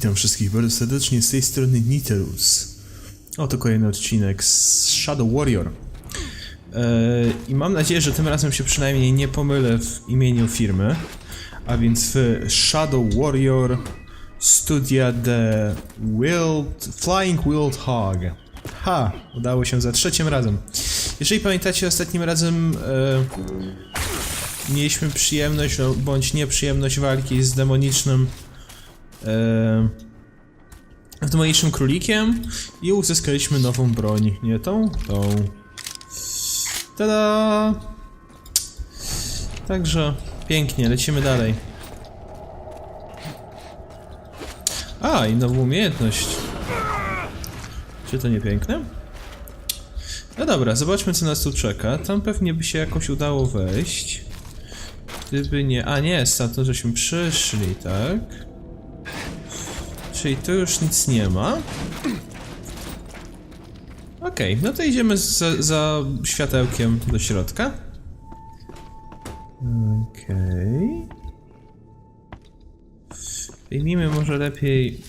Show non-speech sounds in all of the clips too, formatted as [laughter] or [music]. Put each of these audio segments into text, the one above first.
Witam wszystkich bardzo serdecznie z tej strony Niterus. Oto kolejny odcinek z Shadow Warrior. Eee, I mam nadzieję, że tym razem się przynajmniej nie pomylę w imieniu firmy. A więc w Shadow Warrior Studia The Wild, Flying Wild Hog. Ha! Udało się za trzecim razem. Jeżeli pamiętacie, ostatnim razem e, mieliśmy przyjemność, no, bądź nieprzyjemność walki z demonicznym e, demonicznym królikiem i uzyskaliśmy nową broń. Nie tą? Tą. Tada! Także pięknie, lecimy dalej. A, i nową umiejętność. Czy to nie piękne? No dobra, zobaczmy co nas tu czeka. Tam pewnie by się jakoś udało wejść. Gdyby nie... A nie, stamtąd żeśmy przyszli, tak? Czyli tu już nic nie ma. Okej, no to idziemy za, za światełkiem do środka. Okej. Wyjmijmy może lepiej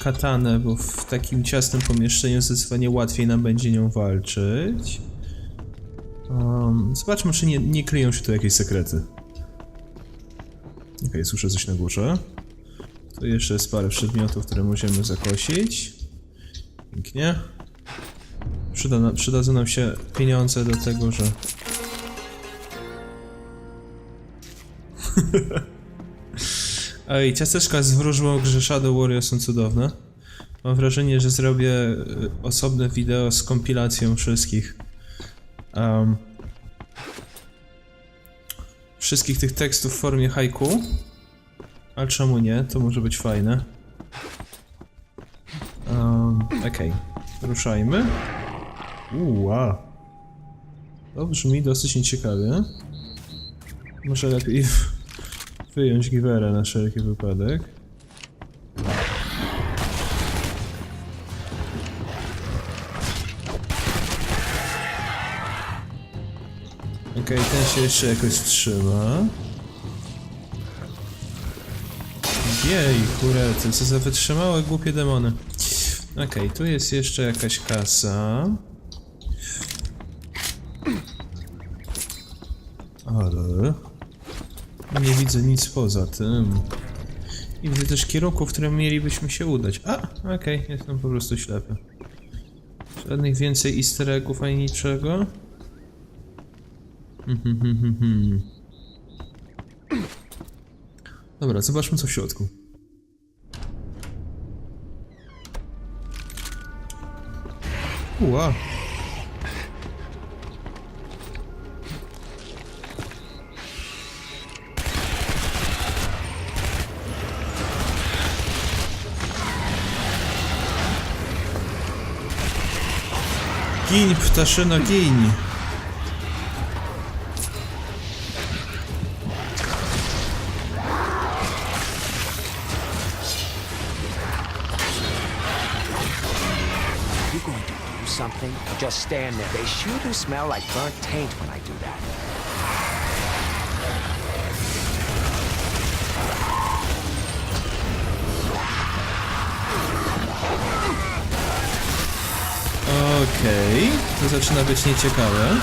katanę, bo w takim ciasnym pomieszczeniu zdecydowanie łatwiej nam będzie nią walczyć. Um, zobaczmy, czy nie, nie kryją się tu jakieś sekrety. Okej, słyszę coś na górze. Tu jeszcze jest parę przedmiotów, które możemy zakosić. Pięknie. Przyda na, przydadzą nam się pieniądze do tego, że... [laughs] Ej, ciasteczka z wróżbą grze Shadow Warrior są cudowne. Mam wrażenie, że zrobię y, osobne wideo z kompilacją wszystkich. Um, wszystkich tych tekstów w formie haiku. Ale czemu nie? To może być fajne. Um, Okej, ruszajmy. Uła. To brzmi dosyć nieciekawie. Może lepiej [laughs] wyjąć giwerę na wszelki wypadek. Okej, ten się jeszcze jakoś trzyma. Jej, kurety, co za wytrzymałe głupie demony. Okej, tu jest jeszcze jakaś kasa. Ale... Nie widzę nic poza tym. I widzę też kierunku, w którym mielibyśmy się udać. A, okej, jestem po prostu ślepy. Żadnych więcej easter eggów ani niczego. Mhm, mhm, mhm. Dobra, zobaczmy co w środku. Уа. Кинь, пташино, кинь. Just stand there? They sure do smell like burnt taint when I do that. Okej, to zaczyna być nieciekawe.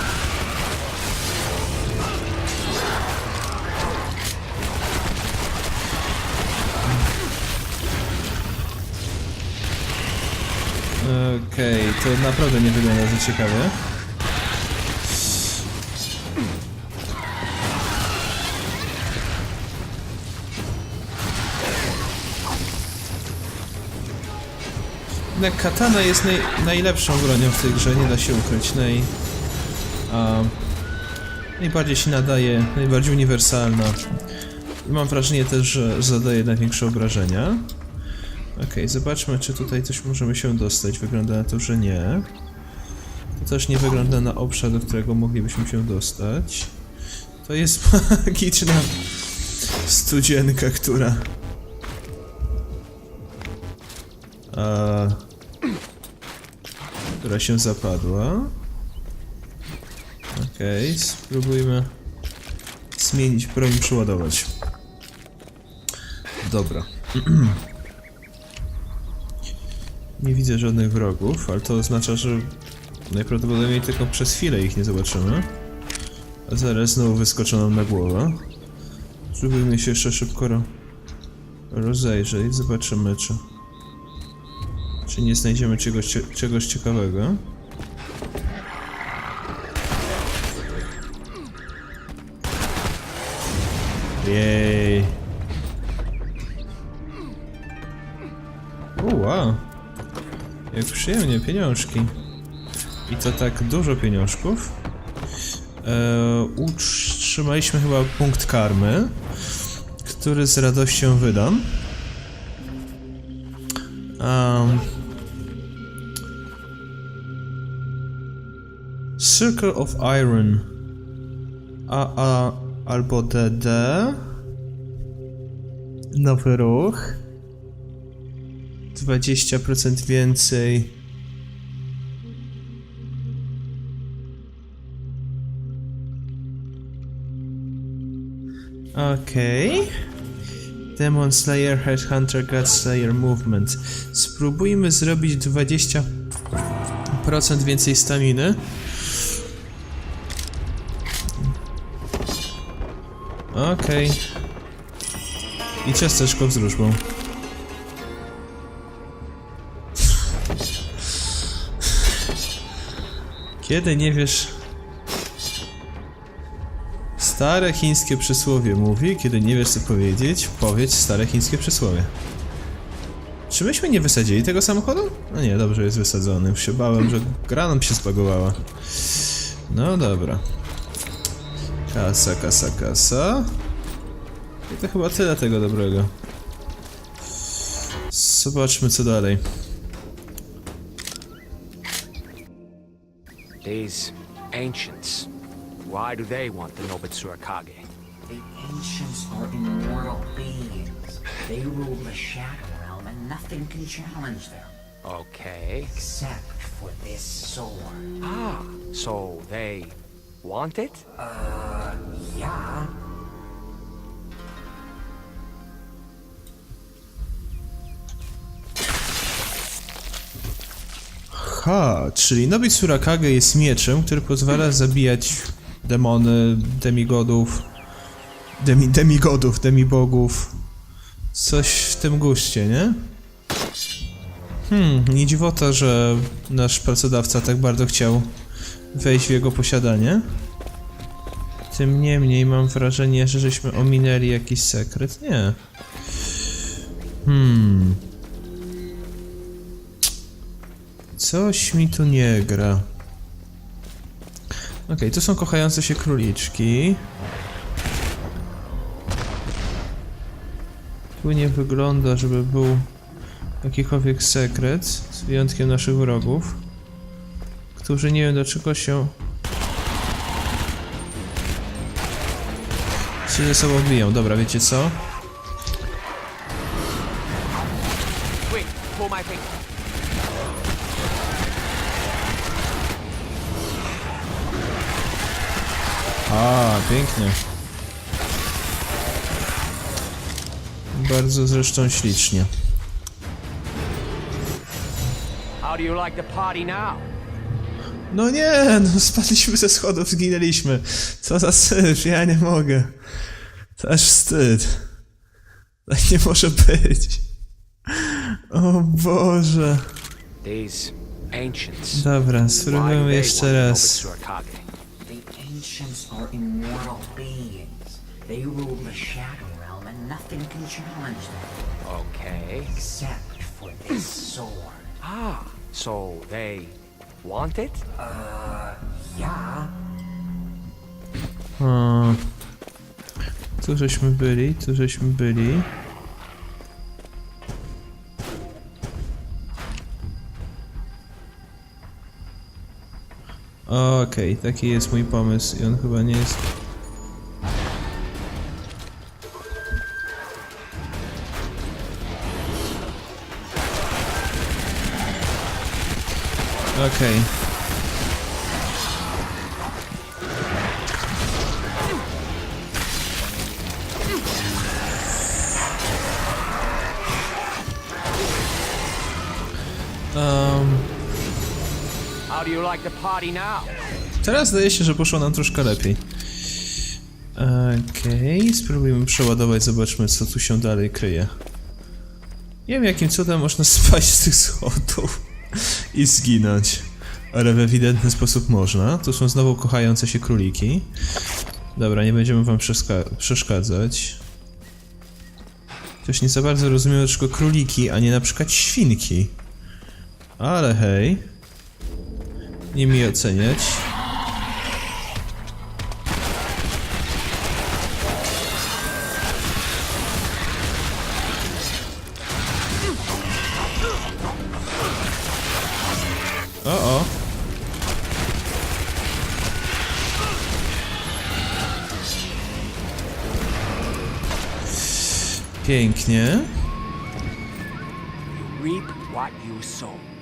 Okej, to naprawdę nie wygląda za ciekawie. Jednak katana jest naj, najlepszą bronią w tej grze, nie da się ukryć. Naj, a, najbardziej się nadaje, najbardziej uniwersalna. Mam wrażenie też, że zadaje największe obrażenia. Okej, zobaczmy, czy tutaj coś możemy się dostać. Wygląda na to, że nie. To też nie wygląda na obszar, do którego moglibyśmy się dostać. To jest [laughs] magiczna studzienka, która... A, która się zapadła. Okej, spróbujmy zmienić broń przeładować. Dobra. [clears throat] Nie widzę żadnych wrogów, ale to oznacza, że najprawdopodobniej tylko przez chwilę ich nie zobaczymy. A zaraz znowu wyskoczą nam na głowę. Spróbujmy się jeszcze szybko ro rozejrzeć, zobaczymy czy... Czy nie znajdziemy czegoś, czegoś ciekawego. Jej. Przyjemnie, pieniążki. I to tak dużo pieniążków. Eee, utrzymaliśmy chyba punkt karmy, który z radością wydam. Um, Circle of Iron. A, A albo DD. Nowy ruch. 20% więcej. Okej. Demon Slayer, Headhunter, God Slayer Movement. Spróbujmy zrobić 20% więcej staminy. Okej. I ciasteczko z różbą. Kiedy nie wiesz... Stare chińskie przysłowie mówi, kiedy nie wiesz co powiedzieć, powiedz stare chińskie przysłowie. Czy myśmy nie wysadzili tego samochodu? No nie, dobrze jest wysadzony. Już się bałem, że gra nam się spagowała. No dobra. Kasa, kasa, kasa. I to chyba tyle tego dobrego. Zobaczmy co dalej. These ancients. Why do they want the Nobitsura Kage? The ancients are immortal beings. They rule the Shadow Realm and nothing can challenge them. Okay. Except for this sword. Ah, so they want it? Yeah. Ha, czyli Nobi Surakage jest mieczem, który pozwala zabijać demony, demigodów, demi, demigodów, demibogów. Coś w tym guście, nie? Hmm, nie dziwota, że nasz pracodawca tak bardzo chciał wejść w jego posiadanie. Tym niemniej mam wrażenie, że żeśmy ominęli jakiś sekret. Nie. Hmm. Coś mi tu nie gra. Okej, tu są kochające się króliczki. Tu nie wygląda, żeby był jakikolwiek sekret, z wyjątkiem naszych wrogów, którzy nie wiem do czego się... się ze sobą biją. Dobra, wiecie co? Pięknie. Bardzo zresztą ślicznie. No nie, no spadliśmy ze schodów, zginęliśmy. Co za syf, ja nie mogę. To aż wstyd. Tak nie może być. O Boże. Dobra, spróbujmy jeszcze raz. Nobitsura Kage? The ancients are immortal beings. They rule the Shadow Realm and nothing can challenge them. Okay. Except for this sword. Ah, so they want it? Uh, yeah. O. Tu żeśmy byli, tu żeśmy byli. Okej, taki jest mój pomysł i on chyba nie jest... Okej. How Teraz zdaje się, że poszło nam troszkę lepiej. Okej, spróbujmy przeładować, zobaczmy co tu się dalej kryje. Nie wiem jakim cudem można [laughs] spaść z tych schodów i zginąć. Ale w ewidentny sposób można. Tu są znowu kochające się króliki. Dobra, nie będziemy wam przeszkadzać. Coś nie za bardzo rozumiem, dlaczego króliki, a nie na przykład świnki. Ale hej. Nie mi oceniać. O, o. Pięknie. Reap what you sow.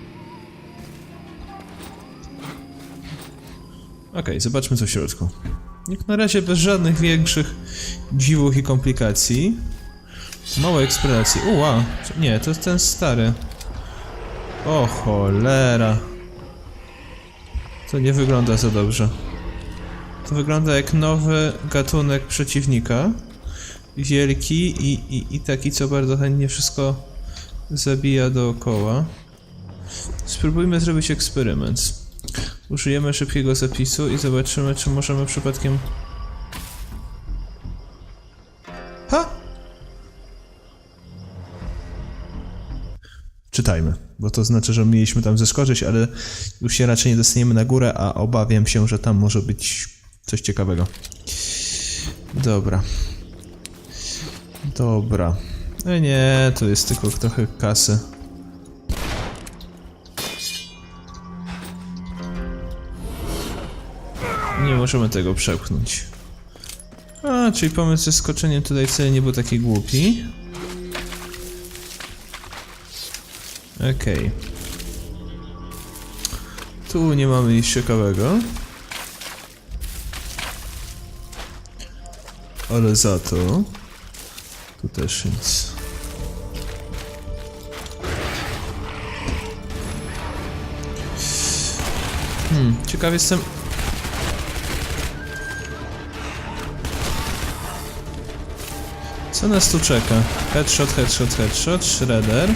Okej, zobaczmy co w środku. Jak na razie bez żadnych większych dziwów i komplikacji. Małe eksploracji. Uła! Nie, to jest ten stary. O cholera. To nie wygląda za dobrze. To wygląda jak nowy gatunek przeciwnika. Wielki i, i, i taki, co bardzo chętnie wszystko zabija dookoła. Spróbujmy zrobić eksperyment. Użyjemy szybkiego zapisu i zobaczymy, czy możemy przypadkiem... Ha! Czytajmy, bo to znaczy, że mieliśmy tam zeskoczyć, ale już się raczej nie dostaniemy na górę, a obawiam się, że tam może być coś ciekawego. Dobra. Dobra. No nie, to jest tylko trochę kasy. Możemy tego przepchnąć. A, czyli pomysł ze skoczeniem tutaj wcale nie był taki głupi. Okej. Tu nie mamy nic ciekawego. Ale za to... Tu też nic. Hmm, ciekaw jestem... Co nas tu czeka? Headshot, headshot, headshot, shredder.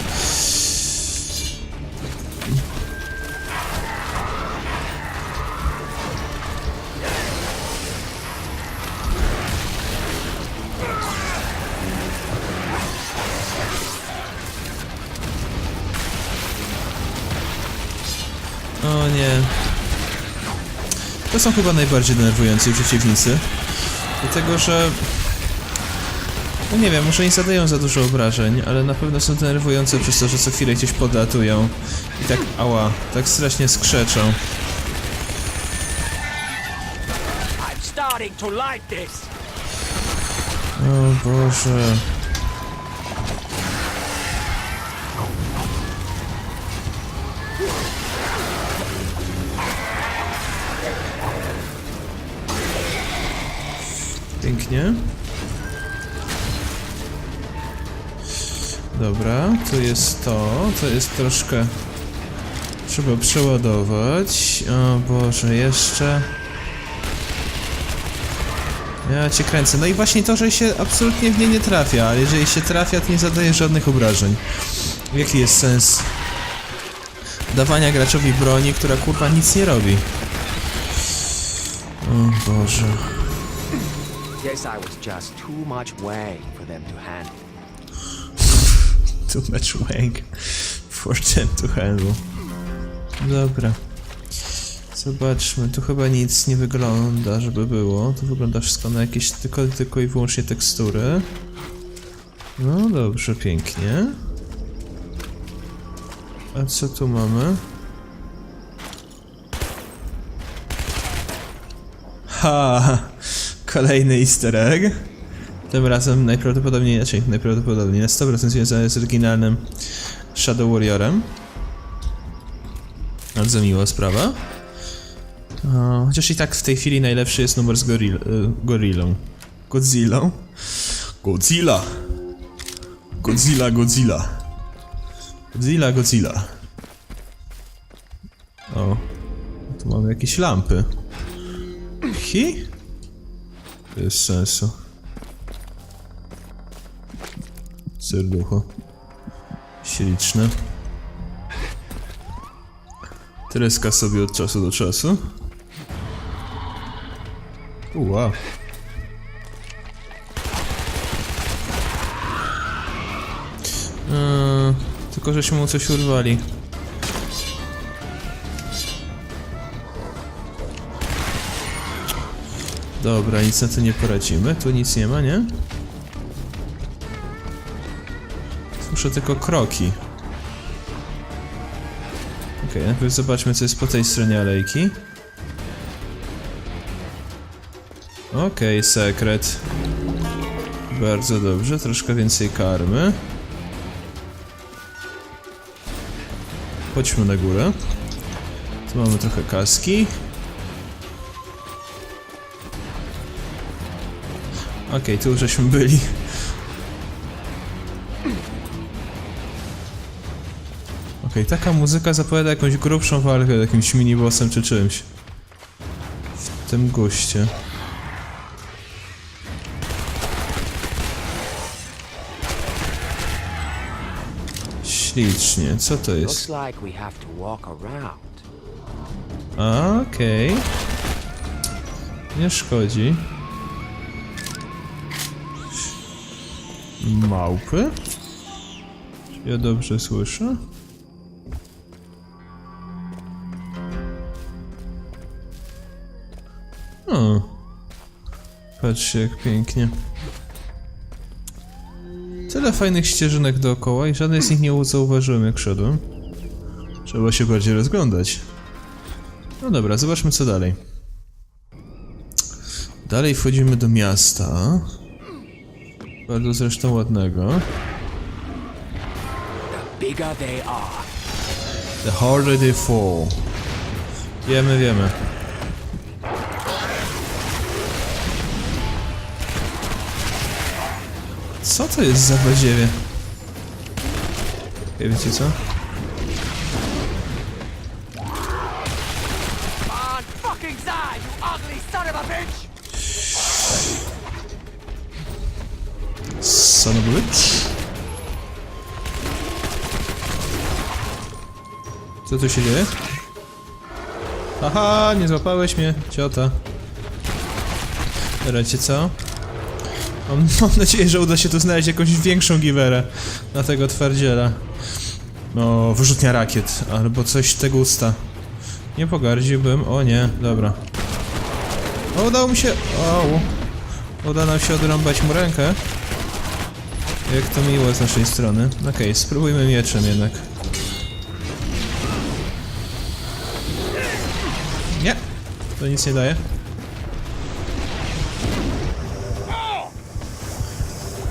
O nie. To są chyba najbardziej denerwujący przeciwnicy. Dlatego, że no nie wiem, może nie zadają za dużo obrażeń, ale na pewno są denerwujące przez to, że co chwilę gdzieś podlatują i tak, ała, tak strasznie skrzeczą. O Boże. Pięknie. Dobra, tu jest to, to jest troszkę... Trzeba przeładować. O Boże, jeszcze... Ja cię kręcę. No i właśnie to, że się absolutnie w nie nie trafia, ale jeżeli się trafia, to nie zadaje żadnych obrażeń. Jaki jest sens dawania graczowi broni, która kurwa nic nie robi? O Boże. Them to handle. Too much wank for them to handle. Dobra. Zobaczmy, tu chyba nic nie wygląda, żeby było. Tu wygląda wszystko na jakieś tylko, tylko i wyłącznie tekstury. No dobrze, pięknie. A co tu mamy? Ha! Kolejny easter egg. Tym razem najprawdopodobniej, inaczej, najprawdopodobniej na 100% związany z oryginalnym Shadow Warriorem. Bardzo miła sprawa. Chociaż i tak w tej chwili najlepszy jest numer z goril, y, gorillą. Godzillą? Godzilla! Godzilla, Godzilla. Godzilla, Godzilla. O. Tu mamy jakieś lampy. Hi? Bez sensu. Serducho. Śliczne. Treska sobie od czasu do czasu. Ua. Eee, tylko żeśmy mu coś urwali. Dobra, nic na to nie poradzimy. Tu nic nie ma, nie? Słyszę tylko kroki. Okej, najpierw zobaczmy co jest po tej stronie alejki. Okej, sekret. Bardzo dobrze, troszkę więcej karmy. Chodźmy na górę. Tu mamy trochę kaski. Okej, tu już żeśmy byli. Okej, taka muzyka zapowiada jakąś grubszą walkę z jakimś minibossem czy czymś. W tym guście. Ślicznie, co to jest? Okej. Nie szkodzi. Małpy? Czy ja dobrze słyszę? Patrzcie jak pięknie. Tyle fajnych ścieżynek dookoła i żadnej z nich nie zauważyłem jak szedłem. Trzeba się bardziej rozglądać. No dobra, zobaczmy co dalej. Dalej wchodzimy do miasta. Bardzo zresztą ładnego. The harder they fall. Wiemy, wiemy. Co to jest za badziewie? Ej, wiecie co? Son of a bitch! Co tu się dzieje? Aha, nie złapałeś mnie, ciota. Wiecie co? Mam, [laughs] mam nadzieję, że uda się tu znaleźć jakąś większą giwerę na tego twardziela. No, wyrzutnia rakiet, albo coś tego usta. Nie pogardziłbym, o nie, dobra. O, udało mi się, o, uda nam się odrąbać mu rękę. Jak to miło z naszej strony. Okej, spróbujmy mieczem jednak. Nie, to nic nie daje.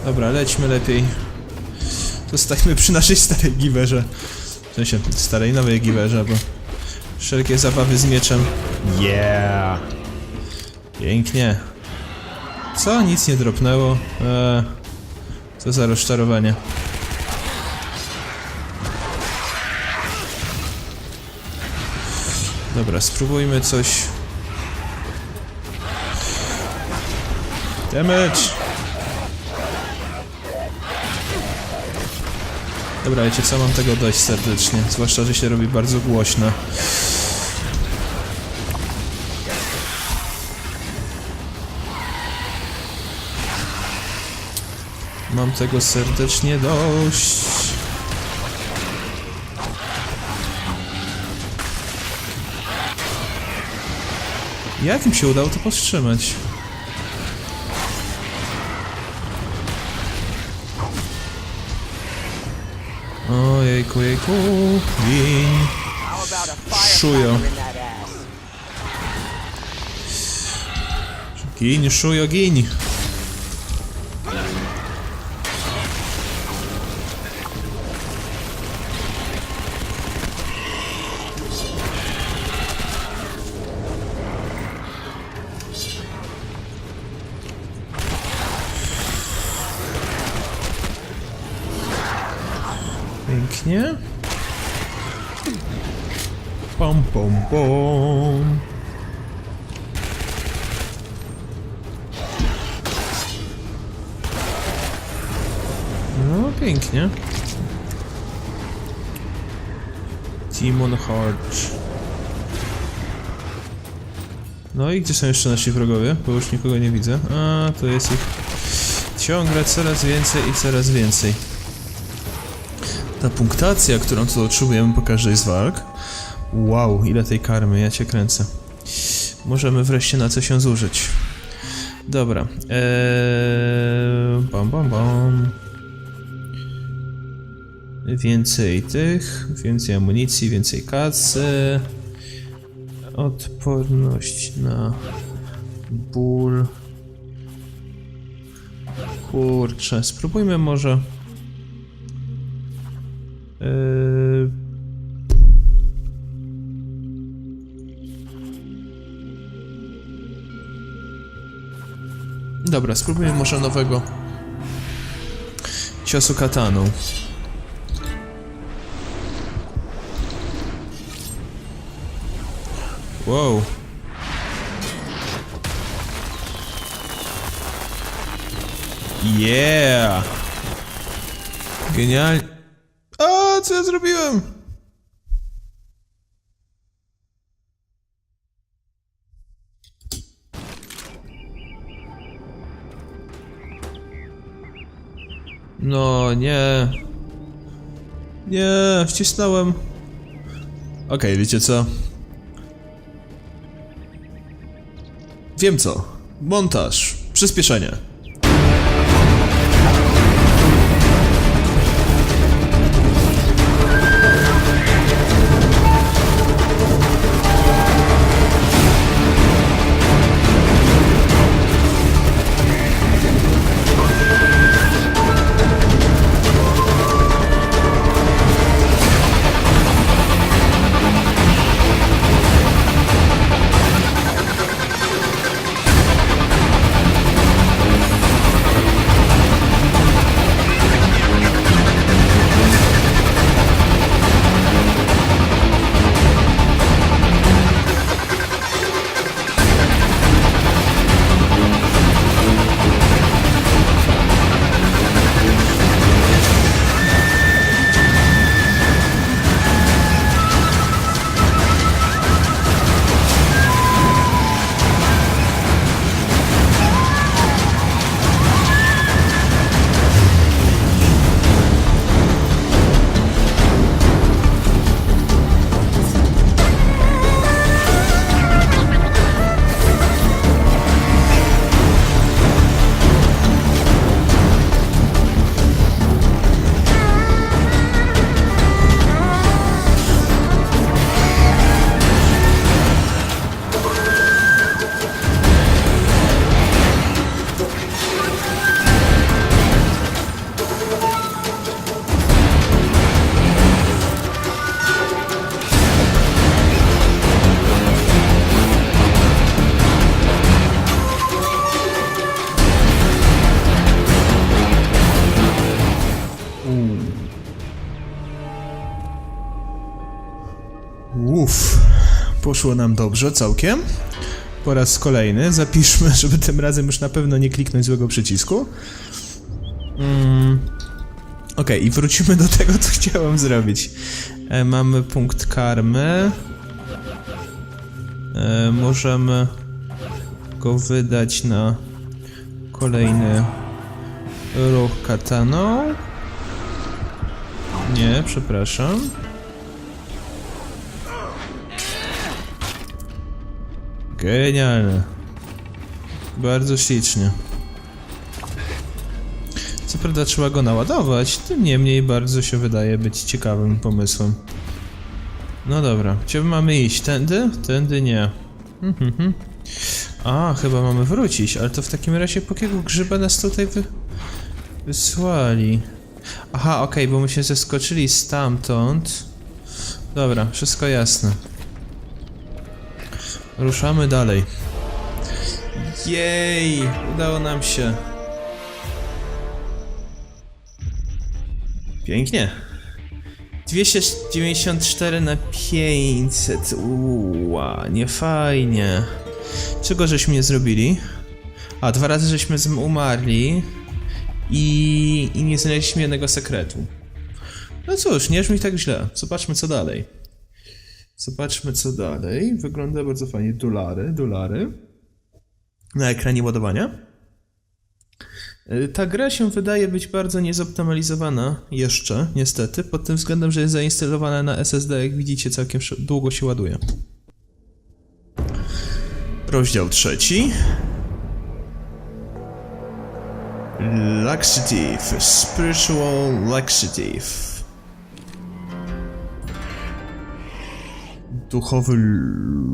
Dobra, lećmy lepiej. Zostańmy przy naszej starej giwerze. W sensie, starej nowej giwerze, bo wszelkie zabawy z mieczem. Yeah! Pięknie. Co? Nic nie dropnęło. Eee, co za rozczarowanie. Dobra, spróbujmy coś. Damage! Dobra, wiecie co, mam tego dość serdecznie. Zwłaszcza, że się robi bardzo głośno. Mam tego serdecznie dość. Jak im się udało to powstrzymać? Ojejku, jejku, wiń. Szujo. Gin, szujo, gin. Pięknie. Pom, pom, pom. No, pięknie. Demon Heart. No i gdzie są jeszcze nasi wrogowie? Bo już nikogo nie widzę. A, to jest ich ciągle coraz więcej i coraz więcej. Ta punktacja, którą tu otrzymujemy po każdej z walk. Wow, ile tej karmy, ja cię kręcę. Możemy wreszcie na co się zużyć. Dobra. Eee, bam, bam, bam. Więcej tych, więcej amunicji, więcej kacy. Odporność na ból. Kurczę, spróbujmy może. Yy... Dobra, spróbujmy może nowego ciosu kataną. Wow. Yeah! Genialnie. Zrobiłem? No, nie. Nie, wcisnąłem. Okej, wiecie co? Wiem co. Montaż. Przyspieszenie. Poszło nam dobrze całkiem. Po raz kolejny zapiszmy, [laughs] żeby tym razem już na pewno nie kliknąć złego przycisku. Mm. Okej, i wrócimy do tego, co chciałem zrobić. E, mamy punkt karmy. E, możemy go wydać na kolejny ruch kataną. Nie, przepraszam. Genialne. Bardzo ślicznie. Co prawda trzeba go naładować, tym niemniej bardzo się wydaje być ciekawym pomysłem. No dobra, gdzie mamy iść? Tędy? Tędy nie. Mhm, mhm. A, chyba mamy wrócić, ale to w takim razie po jakiego grzyba nas tutaj wy... wysłali? Aha, okej, bo my się zeskoczyli stamtąd. Dobra, wszystko jasne. Ruszamy dalej. Jej! Udało nam się. Pięknie. 294 na 500. Uła, nie fajnie. Czego żeśmy nie zrobili? A, dwa razy żeśmy umarli i, i nie znaleźliśmy jednego sekretu. No cóż, nie brzmi tak źle. Zobaczmy co dalej. Zobaczmy co dalej. Wygląda bardzo fajnie. Dolary, dolary. Na ekranie ładowania. Y, Ta gra się wydaje być bardzo niezoptymalizowana jeszcze, niestety, pod tym względem, że jest zainstalowana na SSD, jak widzicie, całkiem długo się ładuje. Rozdział trzeci. Laxative, spiritual laxative. Duchowy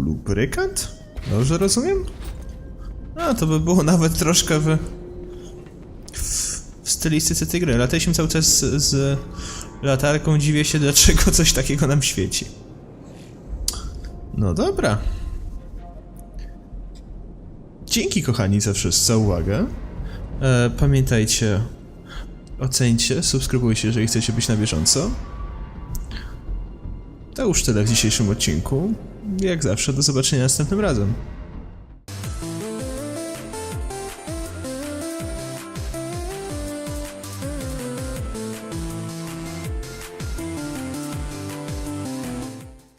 lubrykant? Dobrze rozumiem? A, to by było nawet troszkę w, w, stylistyce tej gry. Lataliśmy cały czas z, z latarką, dziwię się dlaczego coś takiego nam świeci. No dobra. Dzięki kochani za wszystko, uwagę. E, pamiętajcie, ocencie, subskrybujcie, jeżeli chcecie być na bieżąco. To już tyle w dzisiejszym odcinku. Jak zawsze, do zobaczenia następnym razem.